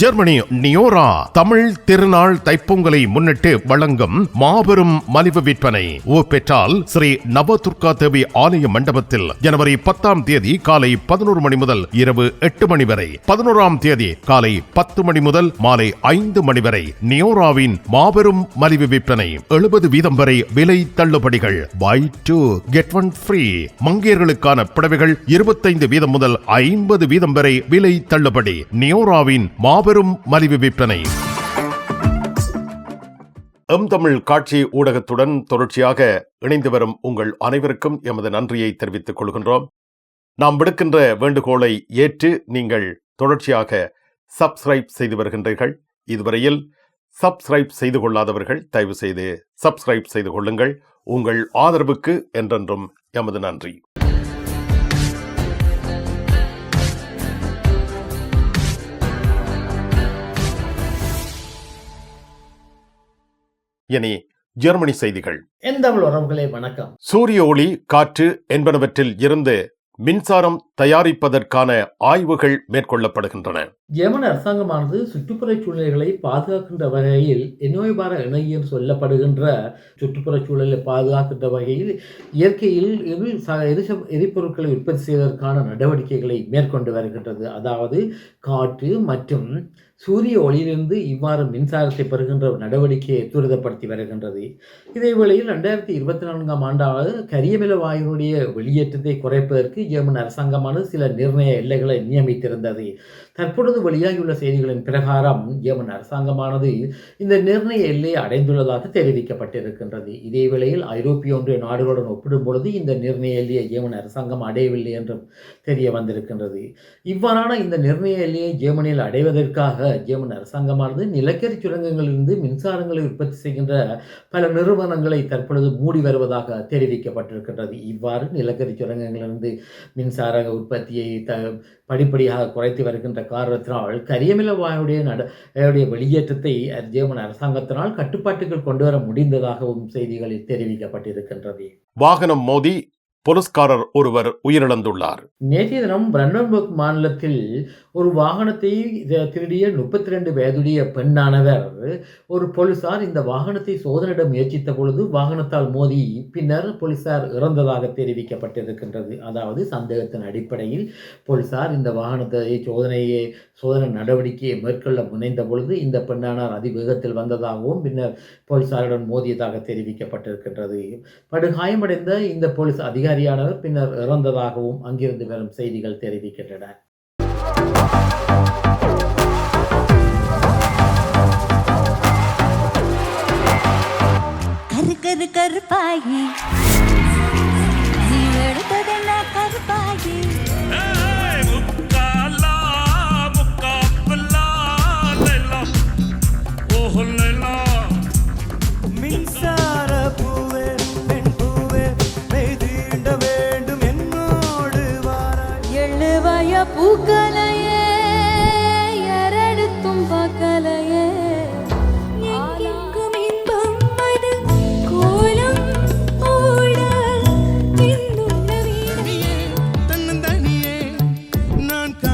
Germany நியோரா Tamil திருநாள் தைப்பொங்கலை முன்னிட்டு வழங்கும் மாபெரும் மலிவு விற்பனை. ஓ பெற்றால் ஸ்ரீ நவதுர்கா தேவி ஆலய மண்டபத்தில் ஜனவரி பத்தாம் தேதி காலை பதினோரு மணி முதல் இரவு எட்டு மணி வரை. பதினோராம் தேதி காலை பத்து மணி முதல் மாலை ஐந்து மணி வரை நியோராவின் மாபெரும் மலிவு விற்பனை. எழுபது வீதம் வரை விலை தள்ளுபடிகள். Buy two get one free மங்கையர்களுக்கான புடவைகள் இருபத்தைந்து வீதம் முதல் ஐம்பது வீதம் வரை விலை தள்ளுபடி. நியோராவின் மாபெரும் மலிவு விற்பனை. எம் தமிழ் காட்சி ஊடகத்துடன் தொடர்ச்சியாக இணைந்து வரும் உங்கள் அனைவருக்கும் எமது நன்றியை தெரிவித்துக் கொள்கின்றோம். நாம் விடுக்கின்ற வேண்டுகோளை ஏற்று நீங்கள் தொடர்ச்சியாக சப்ஸ்கிரைப் செய்து வருகின்றீர்கள். இதுவரையில் சப்ஸ்கிரைப் செய்து கொள்ளாதவர்கள் தயவு செய்து சப்ஸ்கிரைப் செய்து கொள்ளுங்கள். உங்கள் ஆதரவுக்கு என்றென்றும் எமது நன்றி. இனி ஜெர்மனி செய்திகள். என் தமிழ் உறவுகளே வணக்கம். சூரிய ஒளி காற்று என்பனவற்றில் இருந்து மின்சாரம் தயாரிப்பதற்கான ஆய்வுகள் மேற்கொள்ளப்படுகின்றன. ஜெர்மன் அரசாங்கமானது சுற்றுப்புறச் சூழல்களை பாதுகாக்கின்ற வகையில் எனோய்பார இணை என்று சொல்லப்படுகின்ற சுற்றுப்புறச் சூழலை பாதுகாக்கின்ற வகையில் இயற்கையில் எரி ச- எரிச- எரிபொருட்களை உற்பத்தி செய்வதற்கான நடவடிக்கைகளை மேற்கொண்டு வருகின்றது. அதாவது காற்று மற்றும் சூரிய ஒளியிலிருந்து இவ்வாறு மின்சாரத்தை பெறுகின்ற நடவடிக்கையை துரிதப்படுத்தி வருகின்றது. இதேவேளையில் ரெண்டாயிரத்தி இருபத்தி நான்காம் ஆண்டாவது கரியமில வாயுனுடைய வெளியேற்றத்தை குறைப்பதற்கு ஜெர்மன் அரசாங்கமானது சில நிர்ணய எல்லைகளை நியமித்திருந்தது. தற்பொழுது வெளியாகியுள்ள செய்திகளின் பிரகாரம் யமன் அரசாங்கமானது இந்த நிர்ணய எல்லையை அடைந்துள்ளதாக தெரிவிக்கப்பட்டிருக்கின்றது. இதே வேளையில் ஐரோப்பிய ஒன்றிய நாடுகளுடன் ஒப்பிடும் பொழுது இந்த நிர்ணய எல்லையை ஜெர்மன் அரசாங்கம் அடையவில்லை என்றும் தெரிய வந்திருக்கின்றது. இவ்வாறான இந்த நிர்ணய எல்லையை ஜெர்மனியில் அடைவதற்காக ஜெர்மன் அரசாங்கமானது நிலக்கரி சுரங்கங்களிலிருந்து மின்சாரங்களை உற்பத்தி செய்கின்ற பல நிறுவனங்களை தற்பொழுது மூடி வருவதாக தெரிவிக்கப்பட்டிருக்கின்றது. இவ்வாறு நிலக்கரி சுரங்கங்களிலிருந்து மின்சார உற்பத்தியை த படிப்படியாக குறைத்து வருகின்ற காரணத்தினால் கரியமில வாயுடைய நட அதனுடைய வெளியேற்றத்தை ஜெர்மன் அரசாங்கத்தினால் கட்டுப்பாட்டுக்குள் கொண்டு வர முடிந்ததாகவும் செய்திகளில் தெரிவிக்கப்பட்டிருக்கின்றது. வாகனம் மோதி போலீஸ்காரர் ஒருவர் உயிரிழந்துள்ளார். நேற்றைய தினம் பிரண்டன்பர்க் மாநிலத்தில் ஒரு வாகனத்தை திருடிய முப்பத்தி ரெண்டு வயதுடைய பெண்ணானவர் ஒரு போலீசார் இந்த வாகனத்தை சோதனையிட முயற்சித்த பொழுது வாகனத்தால் மோதி பின்னர் போலீசார் இறந்ததாக தெரிவிக்கப்பட்டிருக்கின்றது. அதாவது சந்தேகத்தின் அடிப்படையில் போலீசார் இந்த வாகனத்தை சோதனையை சோதனை நடவடிக்கையை மேற்கொள்ள முனைந்த பொழுது இந்த பெண்ணானார் அதிவேகத்தில் வந்ததாகவும் பின்னர் போலீசாருடன் மோதியதாக தெரிவிக்கப்பட்டிருக்கின்றது. படுகாயமடைந்த இந்த போலீஸ் அதிகாரியானவர் பின்னர் இறந்ததாகவும் அங்கிருந்து வரும் செய்திகள் தெரிவிக்கின்றன. de carpaggi.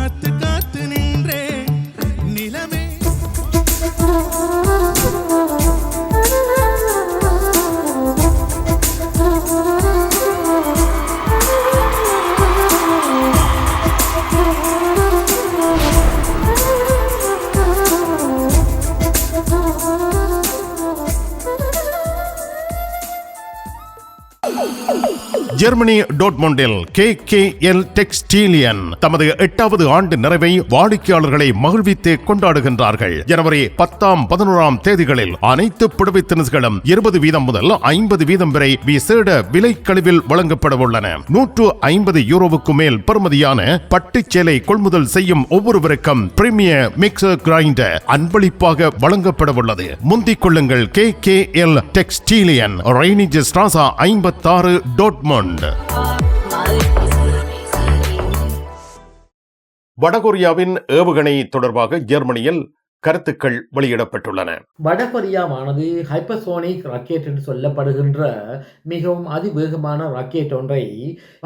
நான் காத்து ஜெர்மனி டோட்மோண்டில் கே கே எல் டெக்ஸ்டீலியன் தமது எட்டாவது ஆண்டு நிறைவை வாடிக்கையாளர்களை மகிழ்வித்து கொண்டாடுகின்றார்கள். ஜனவரி பத்தாம் பதினோராம் தேதிகளில் அனைத்து புடவை தினசுகளும் இருபது வீதம் முதல் ஐம்பது வீதம் வரை விசேட விலை கழிவில் வழங்கப்பட உள்ளன. நூற்று ஐம்பது யூரோவுக்கு மேல் பெறுமதியான பட்டுச்சேலை கொள்முதல் செய்யும் ஒவ்வொருவருக்கும் பிரீமியர் மிக்சர் கிரைண்டர் அன்பளிப்பாக வழங்கப்பட உள்ளது. முந்திக் கொள்ளுங்கள் கே கே எல் டெக்ஸ்டீலியன். ரெய்னிஜ் ஸ்ட்ராசா ஐம்பத்தாறு டோட்மோன் டோட்மொண்ட் வடகொரியாவின் ஏவுகணை தொடர்பாக ஜெர்மனியில் கருத்துக்கள் வெளியிடப்பட்டுள்ளன. வடகொரியாவானது ஹைப்பர்சோனிக் ராக்கெட் என்று சொல்லப்படுகின்ற மிகவும் அதிவேகமான ராக்கெட் ஒன்றை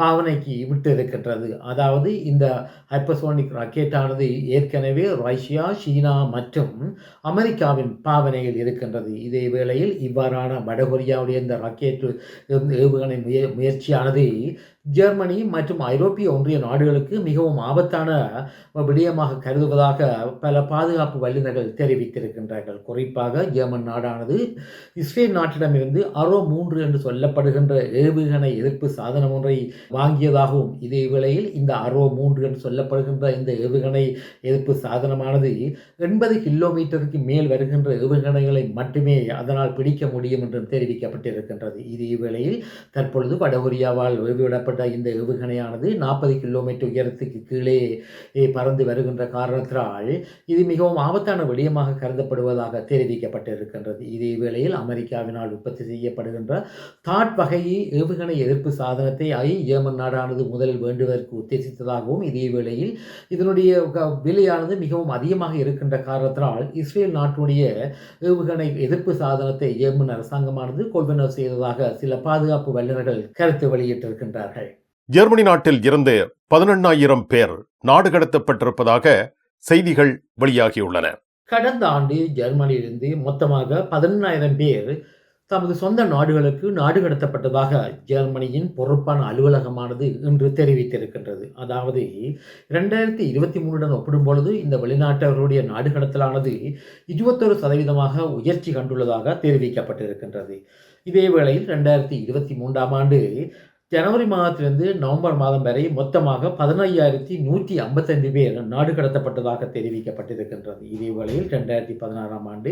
பாவனைக்கு விட்டிருக்கின்றது. அதாவது இந்த ஹைப்பர்சோனிக் ராக்கெட்டானது ஏற்கனவே ரஷ்யா சீனா மற்றும் அமெரிக்காவின் பாவனையில் இருக்கின்றது. இதே வேளையில் இவ்வாறான வடகொரியாவுடைய இந்த ராக்கெட் ஏவுகணை முய முயற்சியானது ஜெர்மனி மற்றும் ஐரோப்பிய ஒன்றிய நாடுகளுக்கு மிகவும் ஆபத்தான விடயமாக கருதுவதாக பல பாதுகாப்பு நிபுணர்கள் தெரிவித்திருக்கின்றார்கள். குறிப்பாக ஜெர்மன் நாடானது இஸ்ரேல் நாட்டிடமிருந்து அரோ மூன்று என்று சொல்லப்படுகின்ற ஏவுகணை எதிர்ப்பு சாதனம் ஒன்றை வாங்கியதாகவும் இதே வேளையில் இந்த அரோ மூன்று என்று சொல்லப்படுகின்ற இந்த ஏவுகணை எதிர்ப்பு சாதனமானது எண்பது கிலோமீட்டருக்கு மேல் வருகின்ற ஏவுகணைகளை மட்டுமே அதனால் பிடிக்க முடியும் என்றும் தெரிவிக்கப்பட்டிருக்கின்றது. இதே வேளையில் தற்பொழுது வடகொரியாவால் ஏவிவிடப்பட்ட இந்த ஏவுகணையானது நாற்பது கிலோமீட்டர் உயரத்துக்கு கீழே பறந்து வருகின்ற காரணத்தினால் இது மிகவும் ஆபத்தான விடயமாக கருதப்படுவதாக தெரிவிக்கப்பட்டிருக்கின்றது. இதேவேளையில் அமெரிக்காவினால் உற்பத்தி செய்யப்படுகின்ற தாட் வகையை ஏவுகணை எதிர்ப்பு சாதனத்தை ஐ ஜெர்மன் நாடானது முதலில் வேண்டுவதற்கு உத்தேசித்ததாகவும் இதேவேளையில் இதனுடைய விலையானது மிகவும் அதிகமாக இருக்கின்ற காரணத்தினால் இஸ்ரேல் நாட்டுடைய ஏவுகணை எதிர்ப்பு சாதனத்தை ஜெர்மன் அரசாங்கமானது கொள்வனவு செய்ததாக சில பாதுகாப்பு வல்லுநர்கள் கருத்து வெளியிட்டிருக்கின்றார்கள். ஜெர்மனி நாட்டில் இருந்து பதினெண்ணாயிரம் பேர் நாடு கடத்தப்பட்டிருப்பதாக செய்திகள் வெளியாகியுள்ளன. கடந்த ஆண்டு ஜெர்மனியிலிருந்து மொத்தமாக பதினெண்ணாயிரம் பேர் தமது சொந்த நாடுகளுக்கு நாடு கடத்தப்பட்டதாக ஜெர்மனியின் பொறுப்பான அலுவலகமானது இன்று தெரிவித்திருக்கின்றது. அதாவது இரண்டாயிரத்தி இருபத்தி மூணுடன் ஒப்பிடும்பொழுது இந்த வெளிநாட்டவர்களுடைய நாடு கடத்தலானது இருபத்தொரு சதவீதமாக உயர்ச்சி கண்டுள்ளதாக தெரிவிக்கப்பட்டிருக்கின்றது. இதே வேளையில் ரெண்டாயிரத்தி இருபத்தி மூன்றாம் ஆண்டு ஜனவரி மாதத்திலிருந்து நவம்பர் மாதம் வரை மொத்தமாக பதினையாயிரத்தி நூற்றி ஐம்பத்தைந்து பேர் நாடு கடத்தப்பட்டதாக தெரிவிக்கப்பட்டிருக்கின்றது. இதே வேளையில் ரெண்டாயிரத்தி பதினாறாம் ஆண்டு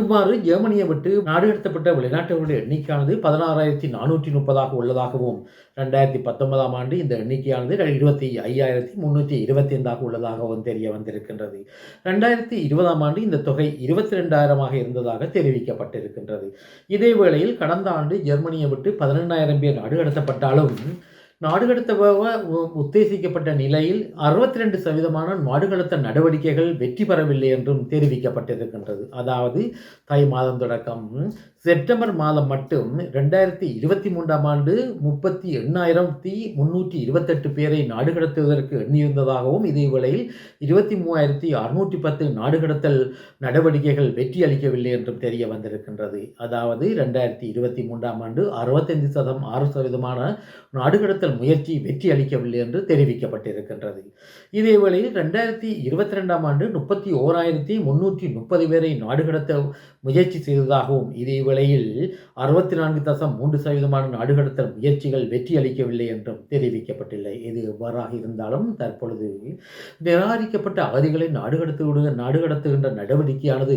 இவ்வாறு ஜெர்மனியை விட்டு நாடு கடத்தப்பட்ட வெளிநாட்டவர்களுடைய எண்ணிக்கையானது பதினாறாயிரத்தி நானூற்றி முப்பதாக உள்ளதாகவும் ரெண்டாயிரத்தி பத்தொன்பதாம் ஆண்டு இந்த எண்ணிக்கையானது இருபத்தி ஐயாயிரத்தி முன்னூற்றி இருபத்தி ஐந்தாக உள்ளதாகவும் தெரிய வந்திருக்கின்றது. ரெண்டாயிரத்தி இருபதாம் ஆண்டு இந்த தொகை இருபத்தி ரெண்டாயிரமாக இருந்ததாக தெரிவிக்கப்பட்டிருக்கின்றது. இதே வேளையில் கடந்த ஆண்டு ஜெர்மனியை விட்டு பதினெண்ணாயிரம் பேர் நாடு கடத்தப்பட்டாலும் நாடு கடத்த உத்தேசிக்கப்பட்ட நிலையில் அறுபத்தி ரெண்டு சதவீதமான நாடுகடத்த நடவடிக்கைகள் வெற்றி பெறவில்லை என்றும் தெரிவிக்கப்பட்டிருக்கின்றது. அதாவது தை மாதம் தொடக்கம். செப்டம்பர் மாதம் மட்டும் ரெண்டாயிரத்தி இருபத்தி மூன்றாம் ஆண்டு முப்பத்தி எண்ணாயிரத்தி முன்னூற்றி இருபத்தெட்டு பேரை நாடு கடத்துவதற்கு எண்ணியிருந்ததாகவும் இதே வேளையில் இருபத்தி மூவாயிரத்தி அறுநூற்றி பத்து நாடு கடத்தல் நடவடிக்கைகள் வெற்றி அளிக்கவில்லை என்றும் தெரிய வந்திருக்கின்றது. அதாவது ரெண்டாயிரத்தி இருபத்தி மூன்றாம் ஆண்டு அறுபத்தைந்து சதம் ஆறு சதவீதமான நாடு கடத்தல் முயற்சி வெற்றி அளிக்கவில்லை என்று தெரிவிக்கப்பட்டிருக்கின்றது. இதேவேளையில் ரெண்டாயிரத்தி இருபத்தி ரெண்டாம் ஆண்டு முப்பத்தி ஓராயிரத்தி முன்னூற்றி முப்பது பேரை நாடு கடத்த முயற்சி செய்ததாகவும் இதேவேளையில் அறுபத்தி நான்கு தசம் மூன்று சதவீதமான நாடு கடத்தல் முயற்சிகள் வெற்றி அளிக்கவில்லை என்றும் தெரிவிக்கப்பட்டுள்ளது இது எவ்வாறாக இருந்தாலும் தற்பொழுது நிராகரிக்கப்பட்ட அகதிகளை நாடு கடத்துகின்ற நாடு கடத்துகின்ற நடவடிக்கையானது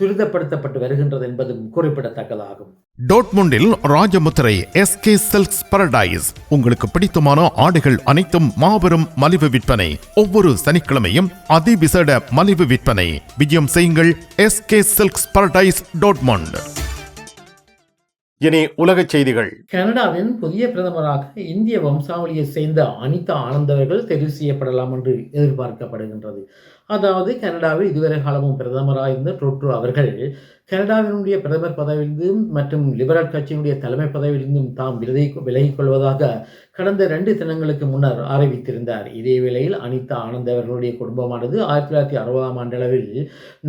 துரிதப்படுத்தப்பட்டு வருகின்றது என்பதும் குறிப்பிடத்தக்கதாகும். டோட்முண்டில் Rajamuthirai S K silks paradise உங்களுக்கு பிடித்தமான ஆடைகள் அனைத்தும் மாபெரும் மலிவு விற்பனை. ஒவ்வொரு சனிக்கிழமையும் அதிவிசேட மலிவு விற்பனை. விஜயம் செய்யுங்கள் எஸ்கே சில்க்ஸ் பரடைஸ் டோட்மண்ட். இனி உலகச் செய்திகள். கனடாவின் புதிய பிரதமராக இந்திய வம்சாவளியைச் சேர்ந்த அனிதா ஆனந்த் அவர்கள் தெரிவு செய்யப்படலாம் என்று எதிர்பார்க்கப்படுகின்றது. அதாவது கனடாவில் இதுவரை காலமும் பிரதமராக இருந்த ட்ரொட்ரோ அவர்கள் கனடாவினுடைய பிரதமர் பதவியிலிருந்தும் மற்றும் லிபரல் கட்சியினுடைய தலைமை பதவியிலிருந்தும் தாம் விலகி விலகிக் கொள்வதாக கடந்த ரெண்டு தினங்களுக்கு முன்னர் அறிவித்திருந்தார். இதே வேளையில் அனிதா ஆனந்த் அவர்களுடைய குடும்பமானது ஆயிரத்தி தொள்ளாயிரத்தி அறுபதாம் ஆண்டளவில்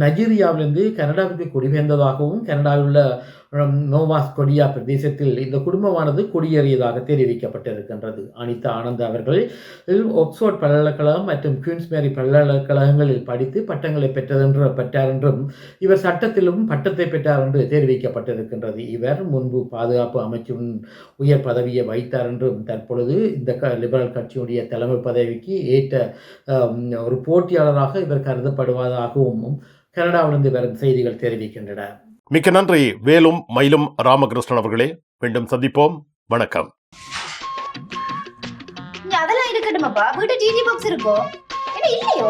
நைஜீரியாவிலிருந்து கனடாவிற்கு குடிபெயர்ந்ததாகவும் கனடாவில் உள்ள நோவாஸ் கொடியா பிரதேசத்தில் இந்த குடும்பமானது குடியேறியதாக தெரிவிக்கப்பட்டிருக்கின்றது. அனிதா ஆனந்த் அவர்கள் ஆக்ஸ்போர்ட் பல்கலைக்கழகம் மற்றும் குயின்ஸ்மேரி பல்கலைக்கழகங்களில் படித்து பட்டங்களை பெற்றதென்று பெற்றார் என்றும் இவர் சட்டத்திலும் பட்டத்தை பெற்றார் என்று தெரிவிக்கப்பட்டிருக்கின்றது. இவர் முன்பு பாதுகாப்பு அமைச்சின் உயர் பதவியை வைத்தார் என்றும் தற்பொழுது இந்த க லிபரல் கட்சியுடைய தலைமை பதவிக்கு ஏற்ற ஒரு போட்டியாளராக இவர் கருதப்படுவதாகவும் கனடாவிலிருந்து வரும் செய்திகள் தெரிவிக்கின்றன. மிக்க நன்றி. வேலும் மயிலும் ராமகிருஷ்ணன் அவர்களே. மீண்டும் சந்திப்போம். வணக்கம். அதெல்லாம் இருக்கட்டுமாப்பா? வீட்டு டிடி பாக்ஸ் இருக்கோ? என்ன இல்லையோ?